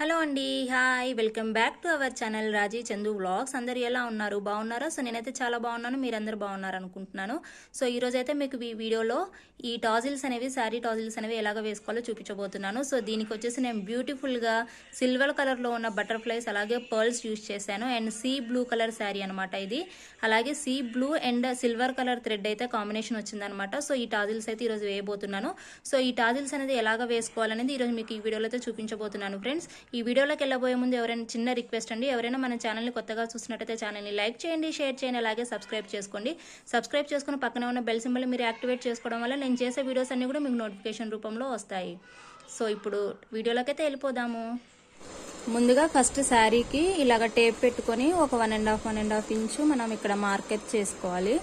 Hello అండి hi. Welcome back to our channel Raji Chandu vlogs. అందరు ఎలా ఉన్నారు? బాగున్నారా? సో నేనైతే చాలా బాగున్నాను. మీరందరూ బాగున్నారు అనుకుంటున్నాను సో ఈ రోజు అయితే మీకు ఈ వీడియోలో ఈ టాజిల్స్ అనేవి శారీ టాజిల్స్ అనేవి ఎలాగ వేసుకోవాలో చూపించబోతున్నాను. సో దీనికి వచ్చేసి నేను బ్యూటిఫుల్గా సిల్వర్ కలర్లో ఉన్న బటర్ఫ్లైస్ అలాగే పర్ల్స్ యూజ్ చేశాను. And sea blue colour sari అనమాట ఇది. అలాగే sea blue and silver colour thread అయితే కాంబినేషన్ వచ్చిందనమాట సో ఈ టాజిల్స్ అయితే ఈరోజు వేయబోతున్నాను. సో ఈ టాజిల్స్ అనేది ఎలాగ వేసుకోవాలనేది ఈరోజు మీకు ఈ వీడియోలో అయితే చూపించబోతున్నాను ఫ్రెండ్స్. ఈ వీడియోలోకి వెళ్ళబోయే ముందు ఎవరైనా చిన్న రిక్వెస్ట్ అండి. ఎవరైనా మన ఛానల్ని కొత్తగా చూసినట్టయితే ఛానల్ని లైక్ చేయండి షేర్ చేయండి అలాగే సబ్స్క్రైబ్ చేసుకోండి. సబ్స్క్రైబ్ చేసుకుని పక్కనే ఉన్న బెల్ సింబల్ మీరు యాక్టివేట్ చేసుకోవడం వల్ల నేను చేసే వీడియోస్ అన్ని కూడా మీకు నోటిఫికేషన్ రూపంలో వస్తాయి. సో ఇప్పుడు వీడియోలోకి అయితే వెళ్ళిపోదాము. ముందుగా ఫస్ట్ శారీకి ఇలాగ టేప్ పెట్టుకొని ఒక one and half one and half inch మనం ఇక్కడ మార్కెట్ చేసుకోవాలి.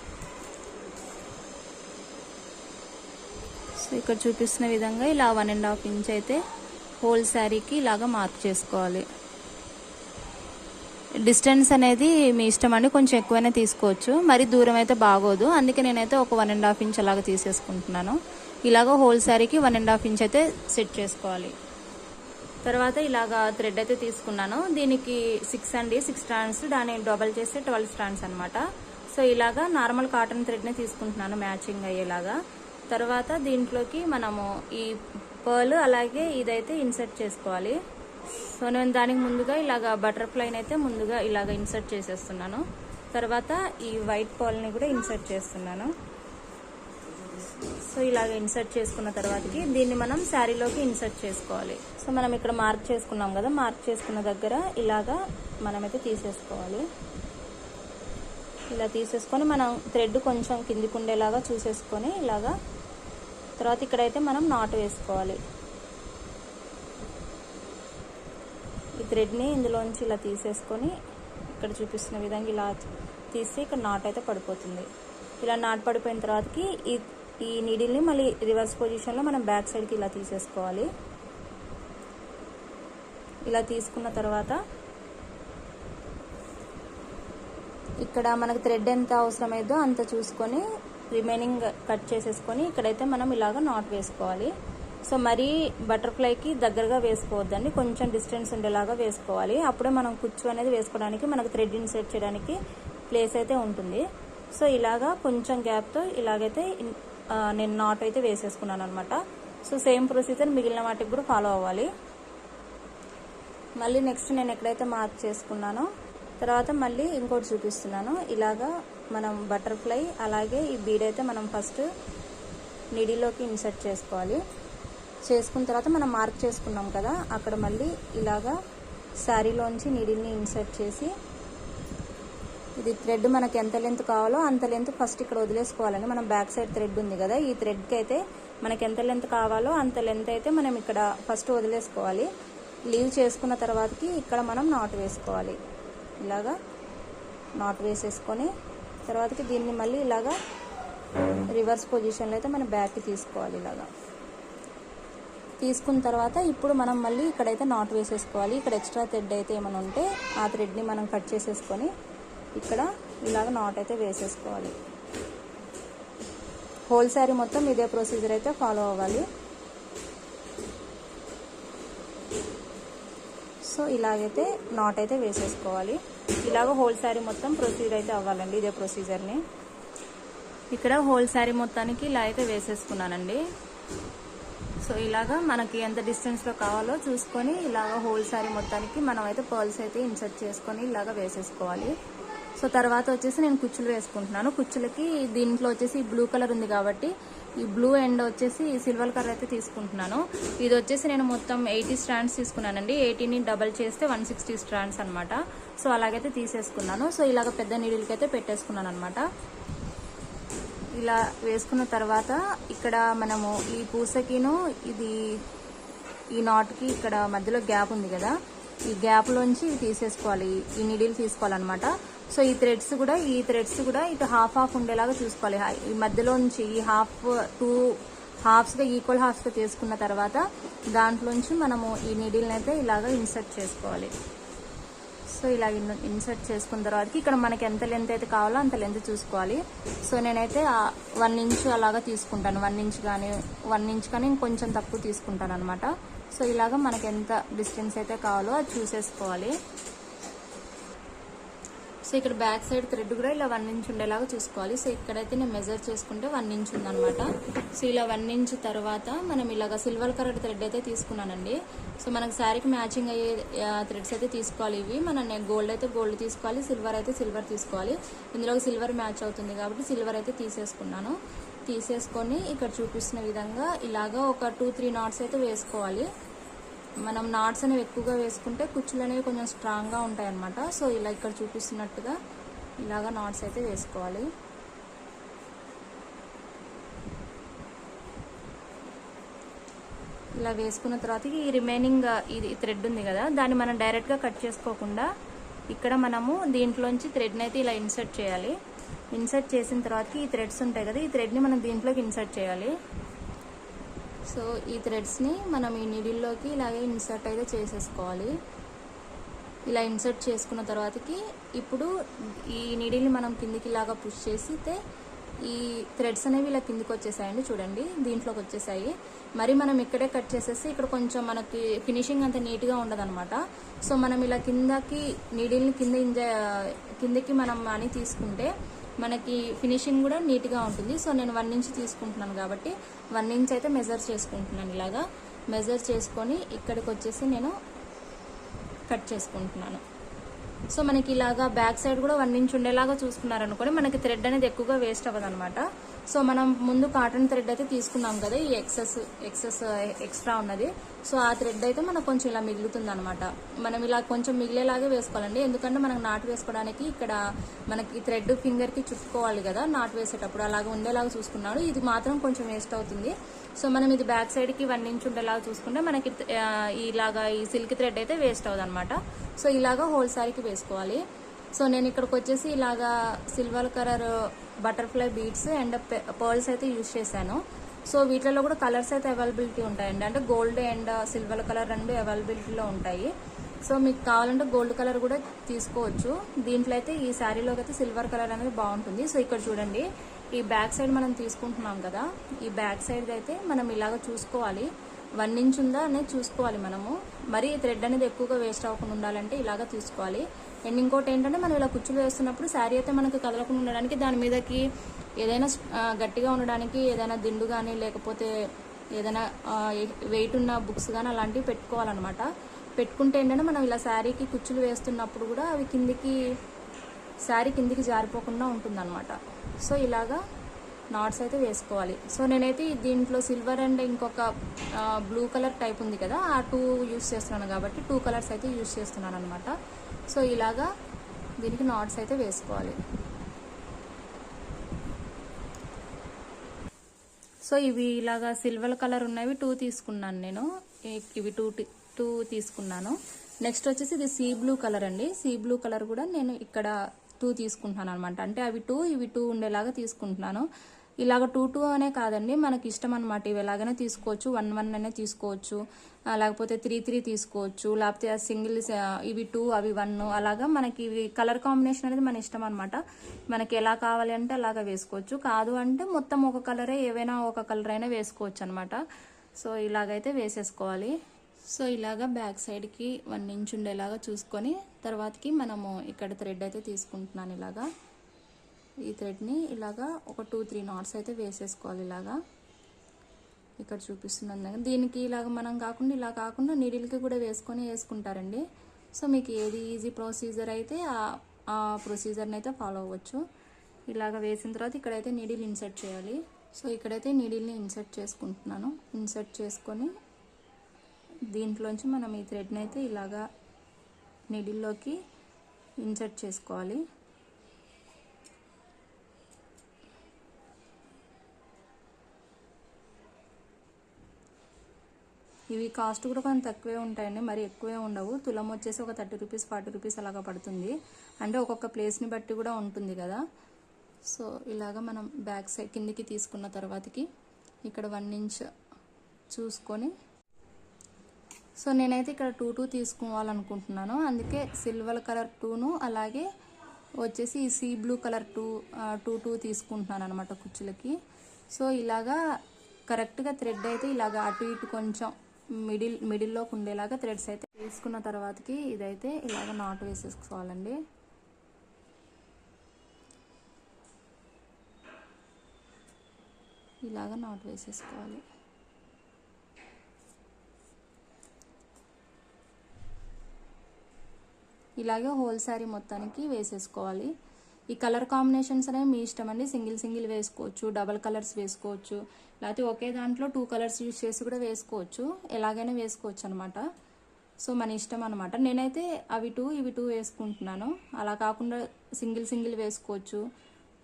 సో ఇక్కడ చూపిస్తున్న విధంగా ఇలా వన్ అండ్ హాఫ్ ఇంచ్ అయితే హోల్ శారీకి ఇలాగా మార్క్ చేసుకోవాలి. డిస్టెన్స్ అనేది మీ ఇష్టం అండి కొంచెం ఎక్కువైనా తీసుకోవచ్చు. మరి దూరం అయితే బాగోదు. అందుకే నేనైతే ఒక వన్ అండ్ హాఫ్ ఇంచ్ అలాగ తీసేసుకుంటున్నాను. ఇలాగ హోల్ శారీకి వన్ అండ్ హాఫ్ ఇంచ్ అయితే సెట్ చేసుకోవాలి. తర్వాత ఇలాగ థ్రెడ్ అయితే తీసుకున్నాను. దీనికి సిక్స్ అండి సిక్స్ స్టాండ్స్ దాన్ని డబల్ చేస్తే ట్వెల్వ్ స్టాండ్స్ అనమాట సో ఇలాగా నార్మల్ కాటన్ థ్రెడ్నే తీసుకుంటున్నాను మ్యాచింగ్ అయ్యేలాగా. తర్వాత దీంట్లోకి మనము ఈ పర్ల్ అలాగే ఇదైతే ఇన్సర్ట్ చేసుకోవాలి. సో నేను దానికి ముందుగా ఇలాగ బటర్ఫ్లైని అయితే ముందుగా ఇలాగ ఇన్సర్ట్ చేసేస్తున్నాను. తర్వాత ఈ వైట్ పర్ల్ని కూడా ఇన్సర్ట్ చేస్తున్నాను. సో ఇలాగ ఇన్సర్ట్ చేసుకున్న తర్వాతకి దీన్ని మనం శారీలోకి ఇన్సర్ట్ చేసుకోవాలి. సో మనం ఇక్కడ మార్క్ చేసుకున్నాం కదా మార్క్ చేసుకున్న దగ్గర ఇలాగా మనమైతే తీసేసుకోవాలి. ఇలా తీసేసుకొని మనం థ్రెడ్ కొంచెం కిందికి ఉండేలాగా చూసేసుకొని ఇలాగా తర్వాత ఇక్కడైతే మనం నాటు వేసుకోవాలి. ఈ థ్రెడ్ని ఇందులోంచి ఇలా తీసేసుకొని ఇక్కడ చూపిస్తున్న విధంగా ఇలా తీసి ఇక్కడ నాట్ అయితే పడిపోతుంది. ఇలా నాట్ పడిపోయిన తర్వాతకి ఈ ఈ నీడిల్ని మళ్ళీ రివర్స్ పొజిషన్లో మనం బ్యాక్ సైడ్కి ఇలా తీసేసుకోవాలి. ఇలా తీసుకున్న తర్వాత ఇక్కడ మనకు థ్రెడ్ ఎంత అవసరమైందో అంత చూసుకొని రిమైనింగ్ కట్ చేసేసుకొని ఇక్కడైతే మనం ఇలాగ నాట్ వేసుకోవాలి. సో మరీ బటర్ఫ్లైకి దగ్గరగా వేసుకోవద్దండి. కొంచెం డిస్టెన్స్ ఉండేలాగా వేసుకోవాలి. అప్పుడే మనం కుచ్చు అనేది వేసుకోవడానికి మనకు థ్రెడ్ ఇన్సెట్ చేయడానికి ప్లేస్ అయితే ఉంటుంది. సో ఇలాగా కొంచెం గ్యాప్తో ఇలాగైతే నేను నాట్ అయితే వేసేసుకున్నాను అనమాట సో సేమ్ ప్రొసీజర్ మిగిలిన వాటికి కూడా ఫాలో అవ్వాలి. మళ్ళీ నెక్స్ట్ నేను ఎక్కడైతే మార్క్ చేసుకున్నానో తర్వాత మళ్ళీ ఇంకోటి చూపిస్తున్నాను. ఇలాగా మనం బటర్ఫ్లై అలాగే ఈ బీడ్ అయితే మనం ఫస్ట్ నిడిలోకి ఇన్సర్ట్ చేసుకోవాలి. చేసుకున్న తర్వాత మనం మార్క్ చేసుకున్నాం కదా అక్కడ మళ్ళీ ఇలాగా శారీలోంచి నీడిల్ని ఇన్సర్ట్ చేసి ఇది థ్రెడ్ మనకి ఎంత లెంత్ కావాలో అంత లెంత్ ఫస్ట్ ఇక్కడ వదిలేసుకోవాలండి. మనం బ్యాక్ సైడ్ థ్రెడ్ ఉంది కదా ఈ థ్రెడ్కి అయితే మనకి ఎంత లెంత్ కావాలో అంత లెంత్ అయితే మనం ఇక్కడ ఫస్ట్ వదిలేసుకోవాలి. లీవ్ చేసుకున్న తర్వాతకి ఇక్కడ మనం నాట్ వేసుకోవాలి. ఇలాగా నాట్ వేసేసుకొని తర్వాతకి దీన్ని మళ్ళీ ఇలాగా రివర్స్ పొజిషన్లో అయితే మనం బ్యాక్కి తీసుకోవాలి ఇలాగా. తీసుకున్న తర్వాత ఇప్పుడు మనం మళ్ళీ ఇక్కడైతే నాట్ వేసేసుకోవాలి. ఇక్కడ ఎక్స్ట్రా థ్రెడ్ అయితే ఏమైనా ఉంటే ఆ థ్రెడ్ని మనం కట్ చేసేసుకొని ఇక్కడ ఇలాగ నాట్ అయితే వేసేసుకోవాలి. హోల్ శారీ మొత్తం ఇదే ప్రొసీజర్ అయితే ఫాలో అవ్వాలి. సో ఇలాగైతే నాట్ అయితే వేసేసుకోవాలి. ఇలాగ హోల్ శారీ మొత్తం ప్రొసీజర్ అయితే అవ్వాలండి ఇదే ప్రొసీజర్ని ఇక్కడ హోల్ శారీ మొత్తానికి ఇలా అయితే వేసేసుకున్నానండి. సో ఇలాగా మనకి ఎంత డిస్టెన్స్లో కావాలో చూసుకొని ఇలాగ హోల్ శారీ మొత్తానికి మనం అయితే పర్ల్స్ అయితే ఇన్సర్ట్ చేసుకొని ఇలాగ వేసేసుకోవాలి. సో తర్వాత వచ్చేసి నేను కుచ్చులు వేసుకుంటున్నాను. కుచ్చులకి దీంట్లో వచ్చేసి బ్లూ కలర్ ఉంది కాబట్టి ఈ బ్లూ ఎండ్ వచ్చేసి సిల్వర్ కలర్ అయితే తీసుకుంటున్నాను. ఇది వచ్చేసి నేను మొత్తం ఎయిటీ స్ట్రాండ్స్ తీసుకున్నానండి. ఎయిటీని డబల్ చేస్తే వన్ సిక్స్టీ స్టాండ్స్ అనమాట సో అలాగైతే తీసేసుకున్నాను. సో ఇలాగ పెద్ద నీడిల్కి అయితే పెట్టేసుకున్నాను అనమాట ఇలా వేసుకున్న తర్వాత ఇక్కడ మనము ఈ పూసకిను ఇది ఈ నాట్కి ఇక్కడ మధ్యలో గ్యాప్ ఉంది కదా. ఈ గ్యాప్లోంచి ఇవి తీసేసుకోవాలి. ఈ నీడిల్ తీసుకోవాలన్నమాట. సో ఈ థ్రెడ్స్ కూడా ఈ థ్రెడ్స్ కూడా ఇటు హాఫ్ హాఫ్ ఉండేలాగా చూసుకోవాలి. ఈ మధ్యలో నుంచి ఈ హాఫ్ టూ హాఫ్స్గా ఈక్వల్ హాఫ్స్గా తీసుకున్న తర్వాత దాంట్లోంచి మనము ఈ నీడిల్ని అయితే ఇలాగ ఇన్సర్ట్ చేసుకోవాలి. సో ఇలా ఇన్సర్ట్ చేసుకున్న తర్వాతకి ఇక్కడ మనకి ఎంత లెంత్ అయితే కావాలో అంత లెంత్ చూసుకోవాలి. సో నేనైతే వన్ ఇంచ్ అలాగా తీసుకుంటాను. వన్ ఇంచ్ కానీ వన్ ఇంచ్ కానీ కొంచెం తక్కువ తీసుకుంటాను అనమాట సో ఇలాగ మనకి ఎంత డిస్టెన్స్ అయితే కావాలో అది చూసేసుకోవాలి. సో ఇక్కడ బ్యాక్ సైడ్ థ్రెడ్ కూడా ఇలా వన్ ఇంచ్ ఉండేలాగా చూసుకోవాలి. సో ఇక్కడైతే నేను మెజర్ చేసుకుంటే వన్ ఇంచ్ ఉందనమాట సో ఇలా వన్ ఇంచ్ తర్వాత మనం ఇలాగ సిల్వర్ కలర్ థ్రెడ్ అయితే తీసుకున్నానండి. సో మనకు శారీకి మ్యాచింగ్ అయ్యే థ్రెడ్స్ అయితే తీసుకోవాలి ఇవి. మనం గోల్డ్ అయితే గోల్డ్ తీసుకోవాలి సిల్వర్ అయితే సిల్వర్ తీసుకోవాలి. ఇందులో సిల్వర్ మ్యాచ్ అవుతుంది కాబట్టి సిల్వర్ అయితే తీసేసుకున్నాను. తీసేసుకొని ఇక్కడ చూపిస్తున్న విధంగా ఇలాగా ఒక టూ త్రీ నాట్స్ అయితే వేసుకోవాలి. మనం నాట్స్ అనేవి ఎక్కువగా వేసుకుంటే కుచ్చులు అనేవి కొంచెం స్ట్రాంగ్గా ఉంటాయి అన్నమాట సో ఇలా ఇక్కడ చూపిస్తున్నట్టుగా ఇలాగా నాట్స్ అయితే వేసుకోవాలి. ఇలా వేసుకున్న తర్వాత ఈ రిమైనింగ్ ఇది థ్రెడ్ ఉంది కదా దాన్ని మనం డైరెక్ట్గా కట్ చేసుకోకుండా ఇక్కడ మనము దీంట్లోంచి థ్రెడ్ని అయితే ఇలా ఇన్సర్ట్ చేయాలి. ఇన్సర్ట్ చేసిన తర్వాత ఈ థ్రెడ్స్ ఉంటాయి కదా ఈ థ్రెడ్ని మనం దీంట్లోకి ఇన్సర్ట్ చేయాలి. సో ఈ థ్రెడ్స్ని మనం ఈ నీడిల్లోకి ఇలాగే ఇన్సర్ట్ అయితే చేసేసుకోవాలి. ఇలా ఇన్సర్ట్ చేసుకున్న తర్వాతకి ఇప్పుడు ఈ నీడిల్ని మనం కిందికి ఇలాగా పుష్ చేసితే ఈ థ్రెడ్స్ అనేవి ఇలా కిందికి వచ్చేసాయండి చూడండి దీంట్లోకి వచ్చేసాయి. మరి మనం ఇక్కడే కట్ చేసేసి ఇక్కడ కొంచెం మనకి ఫినిషింగ్ అంత నీట్గా ఉండదన్నమాట. సో మనం ఇలా కిందకి నీడిల్ని కింద ఇంజ కిందకి మనం అని తీసుకుంటే మనకి ఫినిషింగ్ కూడా నీట్గా ఉంటుంది. సో నేను వన్ ఇంచ్ తీసుకుంటున్నాను కాబట్టి వన్ ఇంచ్ అయితే మెజర్ చేసుకుంటున్నాను ఇలాగా. మెజర్ చేసుకొని ఇక్కడికి వచ్చేసి నేను కట్ చేసుకుంటున్నాను. సో మనకి ఇలాగా బ్యాక్ సైడ్ కూడా వన్ ఇంచ్ ఉండేలాగా చూసుకున్నారనుకోండి మనకి థ్రెడ్ అనేది ఎక్కువగా వేస్ట్ అవ్వదు అనమాట సో మనం ముందు కాటన్ థ్రెడ్ అయితే తీసుకున్నాం కదా ఈ ఎక్సెస్ ఎక్సెస్ ఎక్స్ట్రా ఉన్నది. సో ఆ థ్రెడ్ అయితే మనకు కొంచెం ఇలా మిగులుతుంది అనమాట మనం ఇలా కొంచెం మిగిలేలాగే వేసుకోవాలండి. ఎందుకంటే మనకు నాటు వేసుకోవడానికి ఇక్కడ మనకి థ్రెడ్ ఫింగర్కి చుట్టుకోవాలి కదా నాటు వేసేటప్పుడు అలాగే ఉండేలాగా చూసుకున్నాడు. ఇది మాత్రం కొంచెం వేస్ట్ అవుతుంది. సో మనం ఇది బ్యాక్ సైడ్కి వన్ ఇంచ్ ఉండేలాగా చూసుకుంటే మనకి ఇలాగా ఈ సిల్క్ థ్రెడ్ అయితే వేస్ట్ అవుతుంది అనమాట సో ఇలాగా హోల్ సారీకి వేసుకోవాలి. సో నేను ఇక్కడికి వచ్చేసి ఇలాగా silver colour butterfly beads and pearls అయితే యూజ్ చేశాను. సో వీటిలో కూడా కలర్స్ అయితే అవైలబిలిటీ ఉంటాయండి. అంటే గోల్డ్ అండ్ సిల్వర్ కలర్ రెండు అవైలబిలిటీలో ఉంటాయి. సో మీకు కావాలంటే గోల్డ్ కలర్ కూడా తీసుకోవచ్చు. దీంట్లో అయితే ఈ శారీలోకి అయితే సిల్వర్ కలర్ అనేది బాగుంటుంది. సో ఇక్కడ చూడండి ఈ బ్యాక్ సైడ్ మనం తీసుకుంటున్నాం కదా ఈ బ్యాక్ సైడ్ అయితే మనం ఇలాగ చూసుకోవాలి. వన్ ఇంచ్ ఉందా అనేది చూసుకోవాలి మనము. మరి థ్రెడ్ అనేది ఎక్కువగా వేస్ట్ అవ్వకుండా ఉండాలంటే ఇలాగ తీసుకోవాలి. అండ్ ఇంకోటి ఏంటంటే మనం ఇలా కుచ్చులు వేస్తున్నప్పుడు శారీ అయితే మనకు కదలకుండా ఉండడానికి దాని మీదకి ఏదైనా గట్టిగా ఉండడానికి ఏదైనా దిండు కానీ లేకపోతే ఏదైనా వెయిట్ ఉన్న బుక్స్ కానీ అలాంటివి పెట్టుకోవాలన్నమాట. పెట్టుకుంటే ఏంటంటే మనం ఇలా శారీకి కుచ్చులు వేస్తున్నప్పుడు కూడా అవి కిందికి శారీ కిందికి జారిపోకుండా ఉంటుందన్నమాట. సో ఇలాగా నాట్స్ అయితే వేసుకోవాలి. సో నేనైతే దీంట్లో సిల్వర్ అండ్ ఇంకొక బ్లూ కలర్ టైప్ ఉంది కదా ఆ టూ యూస్ చేస్తున్నాను కాబట్టి టూ కలర్స్ అయితే యూస్ చేస్తున్నాను అనమాట సో ఇలాగా దీనికి నాట్స్ అయితే వేసుకోవాలి. సో ఇవి ఇలాగా సిల్వర్ కలర్ ఉన్నవి టూ తీసుకున్నాను నేను. ఇవి టూ టూ తీసుకున్నాను. నెక్స్ట్ వచ్చేసి ఇది సీ బ్లూ కలర్ అండి. సీ బ్లూ కలర్ కూడా నేను ఇక్కడ టూ తీసుకుంటున్నాను అనమాట అంటే అవి టూ ఇవి టూ ఉండేలాగా తీసుకుంటున్నాను. ఇలాగ టూ టూ అనే కాదండి మనకి ఇష్టం అనమాట ఇవి ఎలాగైనా తీసుకోవచ్చు వన్ వన్ అనే తీసుకోవచ్చు లేకపోతే త్రీ త్రీ తీసుకోవచ్చు లేకపోతే సింగిల్ ఇవి టూ అవి వన్ అలాగా మనకి ఇవి కలర్ కాంబినేషన్ అనేది మన ఇష్టం అనమాట మనకి ఎలా కావాలి అంటే అలాగా వేసుకోవచ్చు. కాదు అంటే మొత్తం ఒక కలరే ఏవైనా ఒక కలర్ అయినా వేసుకోవచ్చు అనమాట సో ఇలాగైతే వేసేసుకోవాలి. సో ఇలాగా బ్యాక్ సైడ్కి వన్ ఇంచ్ ఉండేలాగా చూసుకొని తర్వాతకి మనము ఇక్కడ థ్రెడ్ అయితే తీసుకుంటున్నాను ఇలాగా. ఈ థ్రెడ్ని ఇలాగా ఒక టూ త్రీ నాట్స్ అయితే వేసేసుకోవాలి ఇలాగా. ఇక్కడ చూపిస్తున్నాను దీనికి ఇలాగ మనం కాకుండా ఇలా కాకుండా నీడిల్కి కూడా వేసుకొని వేసుకుంటారండి. సో మీకు ఏది ఈజీ ప్రొసీజర్ అయితే ఆ- ఆ ప్రొసీజర్ని అయితే ఫాలో అవ్వచ్చు. ఇలాగ వేసిన తర్వాత ఇక్కడైతే నీడిల్ ఇన్సర్ట్ చేయాలి. సో ఇక్కడైతే నీడిల్ని ఇన్సర్ట్ చేసుకుంటున్నాను. ఇన్సర్ట్ చేసుకొని దీంట్లోంచి మనం ఈ థ్రెడ్ని అయితే ఇలాగా నిడిల్లోకి ఇన్సర్ట్ చేసుకోవాలి. ఇవి కాస్ట్ కూడా కొంచెం తక్కువే ఉంటాయండి మరి ఎక్కువే ఉండవు. తులం వచ్చేసి ఒక థర్టీ రూపీస్ ఫార్టీ రూపీస్ అలాగా పడుతుంది. అంటే ఒక్కొక్క ప్లేస్ని బట్టి కూడా ఉంటుంది కదా. సో ఇలాగా మనం బ్యాక్ సైడ్ కిందికి తీసుకున్న తర్వాతకి ఇక్కడ వన్ ఇంచ్ చూసుకొని సో నేనైతే ఇక్కడ టూ టూ తీసుకోవాలనుకుంటున్నాను. అందుకే సిల్వర్ కలర్ టూను అలాగే వచ్చేసి ఈ sea blue colour two two two తీసుకుంటున్నాను అనమాట కుచ్చులకి. సో ఇలాగా కరెక్ట్గా థ్రెడ్ అయితే ఇలాగా అటు ఇటు కొంచెం మిడిల్ మిడిల్లోకి ఉండేలాగా థ్రెడ్స్ అయితే తీసుకున్న తర్వాతకి ఇదైతే ఇలాగ నాట్ వేసేసుకోవాలండి. ఇలాగ నాట్ వేసేసుకోవాలి. ఇలాగే హోల్ శారీ మొత్తానికి వేసేసుకోవాలి. ఈ కలర్ కాంబినేషన్స్ అనేవి మీ ఇష్టం అండి. సింగిల్ సింగిల్ వేసుకోవచ్చు డబల్ కలర్స్ వేసుకోవచ్చు లేకపోతే ఒకే దాంట్లో టూ కలర్స్ యూజ్ చేసి కూడా వేసుకోవచ్చు. ఎలాగైనా వేసుకోవచ్చు అనమాట సో మన ఇష్టం అనమాట నేనైతే అవి టూ ఇవి టూ వేసుకుంటున్నాను. అలా కాకుండా సింగిల్ సింగిల్ వేసుకోవచ్చు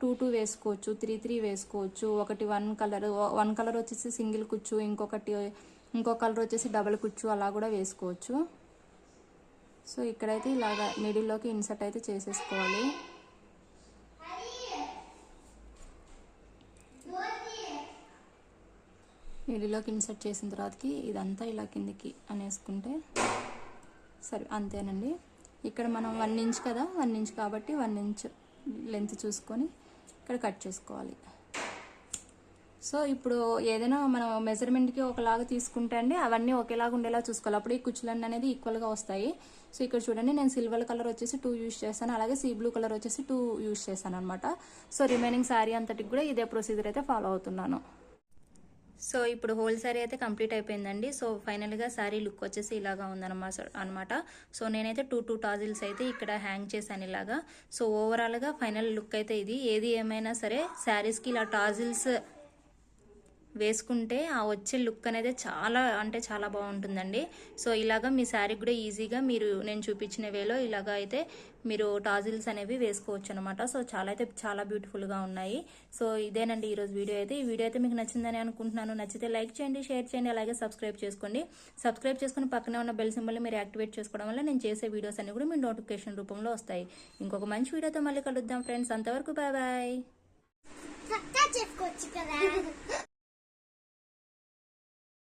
టూ టూ వేసుకోవచ్చు త్రీ త్రీ వేసుకోవచ్చు. ఒకటి వన్ కలర్ వన్ కలర్ వచ్చేసి సింగిల్ కుచ్చు ఇంకొకటి ఇంకో కలర్ వచ్చేసి డబల్ కుచ్చు అలా కూడా వేసుకోవచ్చు. సో ఇక్కడైతే ఇలాగా మిడిల్లోకి ఇన్సర్ట్ అయితే చేసేసుకోవాలి. మిడిల్లోకి ఇన్సర్ట్ చేసిన తర్వాతకి ఇదంతా ఇలా కిందికి అనేసుకుంటే సరే అంతేనండి. ఇక్కడ మనం వన్ ఇంచ్ కదా వన్ ఇంచ్ కాబట్టి వన్ ఇంచ్ లెంత్ చూసుకొని ఇక్కడ కట్ చేసుకోవాలి. సో ఇప్పుడు ఏదైనా మనం మెజర్మెంట్కి ఒకలాగా తీసుకుంటే అండి అవన్నీ ఒకేలాగా ఉండేలా చూసుకోవాలి. అప్పుడు ఈ కుచ్చులన్నీ అనేది ఈక్వల్గా వస్తాయి. సో ఇక్కడ చూడండి నేను సిల్వర్ కలర్ వచ్చేసి టూ యూస్ చేస్తాను అలాగే సీ బ్లూ కలర్ వచ్చేసి టూ యూస్ చేశాను అనమాట సో రిమైనింగ్ శారీ అంతటికి కూడా ఇదే ప్రొసీజర్ అయితే ఫాలో అవుతున్నాను. సో ఇప్పుడు హోల్ శారీ అయితే కంప్లీట్ అయిపోయిందండి. సో ఫైనల్గా శారీ లుక్ వచ్చేసి ఇలాగా ఉందన్నమాట అనమాట సో నేనైతే టూ టూ టాజిల్స్ అయితే ఇక్కడ హ్యాంగ్ చేశాను ఇలాగా. సో ఓవరాల్గా ఫైనల్ లుక్ అయితే ఇది. ఏది ఏమైనా సరే శారీస్కి ఇలా టాజిల్స్ వేసుకుంటే ఆ వచ్చే లుక్ అనేది చాలా అంటే చాలా బాగుంటుందండి. సో ఇలాగా మీ శారీ కూడా ఈజీగా మీరు నేను చూపించిన వేలో ఇలాగ అయితే మీరు టాజిల్స్ అనేవి వేసుకోవచ్చు అనమాట సో చాలా అయితే చాలా బ్యూటిఫుల్గా ఉన్నాయి. సో ఇదేనండి ఈరోజు వీడియో అయితే. ఈ వీడియో అయితే మీకు నచ్చిందని అనుకుంటున్నాను. నచ్చితే లైక్ చేయండి షేర్ చేయండి అలాగే సబ్స్క్రైబ్ చేసుకోండి. సబ్స్క్రైబ్ చేసుకుని పక్కనే ఉన్న బెల్ సింబల్ని మీరు యాక్టివేట్ చేసుకోవడం వల్ల నేను చేసే వీడియోస్ అన్ని కూడా మీ నోటిఫికేషన్ రూపంలో వస్తాయి. ఇంకొక మంచి వీడియోతో మళ్ళీ కలుద్దాం ఫ్రెండ్స్. అంతవరకు బాయ్ బాయ్. చక్కగా చేసుకోవచ్చు కదా.